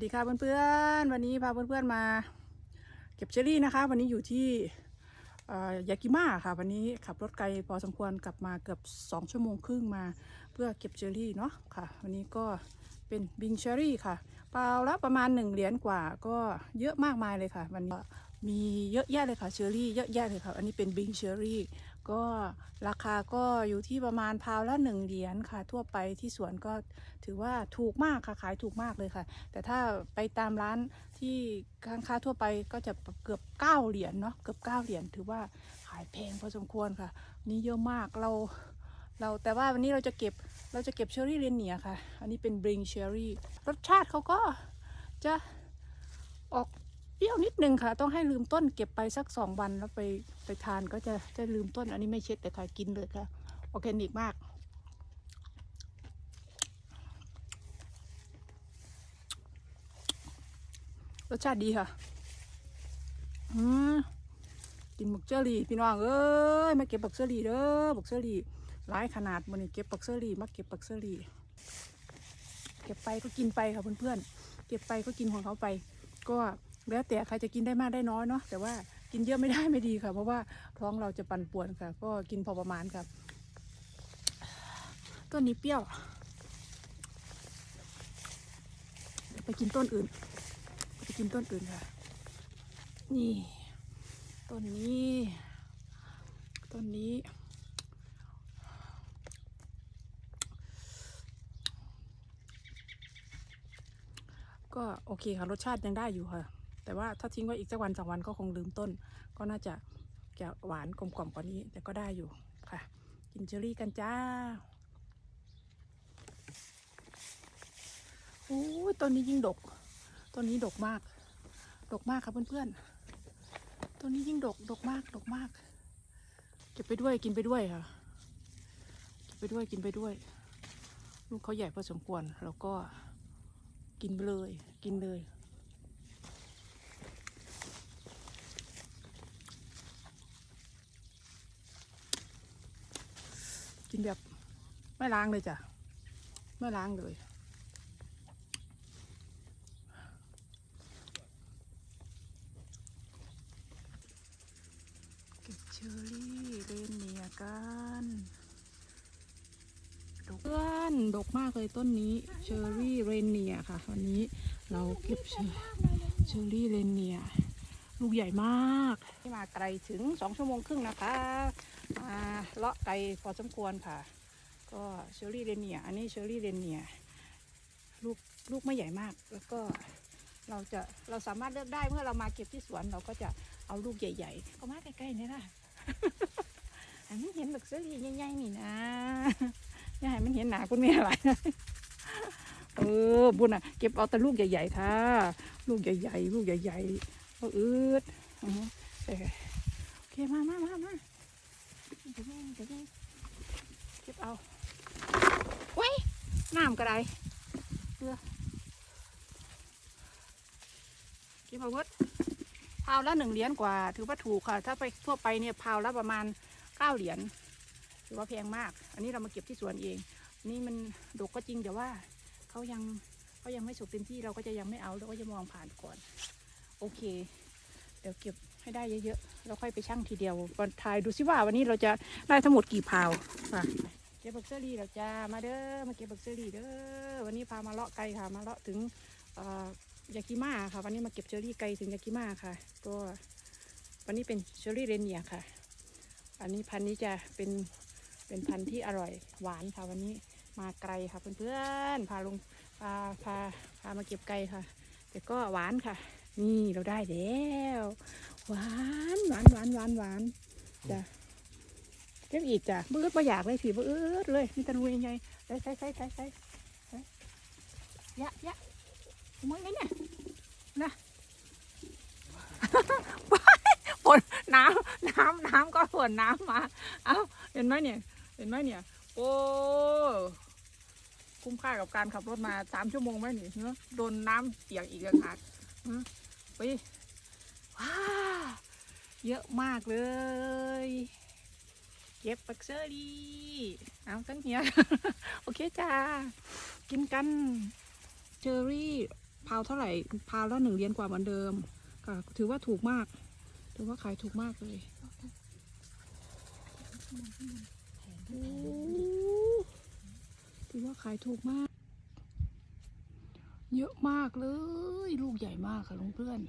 สวัสดีค่ะเพื่อนๆ วันนี้พาเพื่อนๆมาเก็บเชอรี่นะคะ วันนี้อยู่ที่ยากิมาค่ะ วันนี้ขับรถไกลพอสมควรกลับมาเกือบ2ชั่วโมงครึ่งมาเพื่อเก็บเชอรี่เนาะค่ะ วันนี้ก็เป็นบิงเชอรี่ค่ะเปล่าละประมาณ 1 เหรียญกว่าก็เยอะมากมายเลยค่ะ วันนี้ มีเยอะแยะเลยค่ะเชอรี่เยอะแยะเลยค่ะ อันนี้เป็นบิงเชอรี่ก็ราคาก็อยู่ที่ประมาณพาวละ1เหรียญค่ะ ทั่วไปที่สวนก็ถือว่าถูกมากค่ะขายถูกมากเลยค่ะ แต่ถ้าไปตามร้านที่ค้างค้าทั่วไปก็จะเกือบ9เหรียญเนาะเกือบ9เหรียญถือว่าขายแพงพอสมควรค่ะ นี่เยอะมากเราเราแต่ว่าวันนี้เราจะเก็บเราจะเก็บเชอร์รี่เรนเนียค่ะ อันนี้เป็นบริงเชอร์รี่รสชาติเขาก็จะออก เปรี้ยวนิดนึงค่ะ ต้องให้ลืมต้นเก็บไปสักสองวันแล้วไปไปทานก็จะจะลืมต้น อันนี้ไม่เช็ดแต่ค่ะกินเลยค่ะออร์แกนิกมาก รสชาติดีค่ะ อืมกินบักเจอรี่พี่น้องเอ้ยมาเก็บบักเจอรี่เด้อบักเจอรี่หลายขนาดมันนี่เก็บบักเจอรี่มาเก็บบักเจอรี่เก็บไปก็กินไปค่ะเพื่อนๆเก็บไปก็กินของเขาไป ก็ แล้วแต่ใครจะกินได้มากได้น้อยเนาะแต่ว่ากินเยอะไม่ได้ไม่ดีค่ะ เพราะว่าท้องเราจะปั่นป่วนค่ะ ก็กินพอประมาณครับต้นนี้เปรี้ยวเดี๋ยวไปกินต้นอื่นไปกินต้นอื่นค่ะ นี่ต้นนี้ต้นนี้ก็โอเคค่ะ รสชาติยังได้อยู่ค่ะ แต่ว่าถ้าทิ้งไว้อีกสักวันสองวันก็คงลืมต้น ก็น่าจะจะหวานกลมกล่อมกว่านี้ แต่ก็ได้อยู่ค่ะ กินเชอรี่กันจ้าโอ้ต้นนี้ยิ่งดกต้นนี้ดกมาก ดกมากครับเพื่อนๆต้นนี้ยิ่งดกดกมากดกมาก เก็บไปด้วยกินไปด้วยค่ะเก็บไปด้วยกินไปด้วยลูกเขาใหญ่พอสมควรแล้วก็กินไปเลย กินเลย แบบไม่ล้างเลยจ้ะ ไม่ล้างเลย เก็บเชอรี่เรนเนียกันดกเพื่อนดกมากเลยต้นนี้เชอรี่เรนเนียค่ะ วันนี้เราเก็บเชอเชอรี่เรนเนีย ลูกใหญ่มากที่มาไกลถึงสองชั่วโมงครึ่งนะคะมาเลาะไกลพอสมควรค่ะ ก็เชอรี่เรเนียอันนี้เชอรี่เรเนียลูกลูกไม่ใหญ่มาก แล้วก็เราจะเราสามารถเลือกได้เมื่อเรามาเก็บที่สวนเราก็จะเอาลูกใหญ่ ๆ ก็มาใกล้ๆนี่ล่ะอันนี้เห็นบักเสื้อใหญ่ๆนี่นะยาให้มันเห็นหนาคุณแม่อะไรเออบุญอะเก็บเอาแต่ลูกใหญ่ๆค่ะ ลูกใหญ่ๆ ลูกใหญ่ๆ ก็อืดอือฮึเออโอเคมามามามาเดี๋ยวแม่เดี๋ยวแม่เก็บเอาเว้ยน้ำกระไดเรือเก็บเอาวิดพาวละหนึ่งเหรียญกว่า ถือว่าถูกค่ะ ถ้าไปทั่วไปเนี่ยพาวละประมาณเก้าเหรียญถือว่าแพงมาก อันนี้เรามาเก็บที่สวนเอง นี่มันดกก็จริงแต่ว่าเขายังเขายังไม่สุกเต็มที่เราก็จะยังไม่เอาเราก็จะมองผ่านก่อน โอเค เดี๋ยวเก็บให้ได้เยอะๆเราค่อยไปชั่งทีเดียววันทายดูซิว่าวันนี้เราจะได้ทั้งหมดกี่พาวค่ะเก็บบักเซอรี่เราจ้ามาเด้อมาเก็บบักเซอรี่เด้อวันนี้พามาเลาะไกลค่ะมาเลาะถึงเอ่อยากิมาค่ะ วันนี้มาเก็บเชอรี่ไกลถึงยากิมาค่ะ ก็วันนี้เป็นเชอรี่เรนเนียค่ะ อันนี้พันธุ์นี้จะเป็นเป็นพันธุ์ที่อร่อยหวานค่ะ วันนี้มาไกลค่ะเพื่อนๆพาลงพาพาพามาเก็บไกลค่ะ แต่ก็หวานค่ะ นี่เราได้แล้วหวานหวานหวานหวานหวานจ้ะเก็บอีกจ้ะเบื้อไม่อยากเลยผีบื้อเลยนี่ตะลุยยังไงใส่ใส่ใส่ใส่ใส่ใส่ยะยะมึงไงเนี่ยนะฝนน้ำน้ำน้ำก็ฝนน้ำมาเอ้าเห็นไหมเนี่ย เห็นไหมเนี่ย โอ้คุ้มค่ากับการขับรถมาสามชั่วโมงไหมนี่เนอะโดนน้ำเปียกอีกแล้วค่ะ อุ้ยว้าเยอะมากเลย เก็บปักเซอรี่เอาตั้งเหียโอเคจ้า กินกัน เจอรี่พาวเท่าไหร่พาวล้วหนึ่งเรียนกว่าเหมือนเดิมก็ถือว่าถูกมาก ถือว่าขายถูกมากเลยถือว่าขายถูกมาก เยอะมากเลย ลูกใหญ่มากค่ะลุงเพื่อน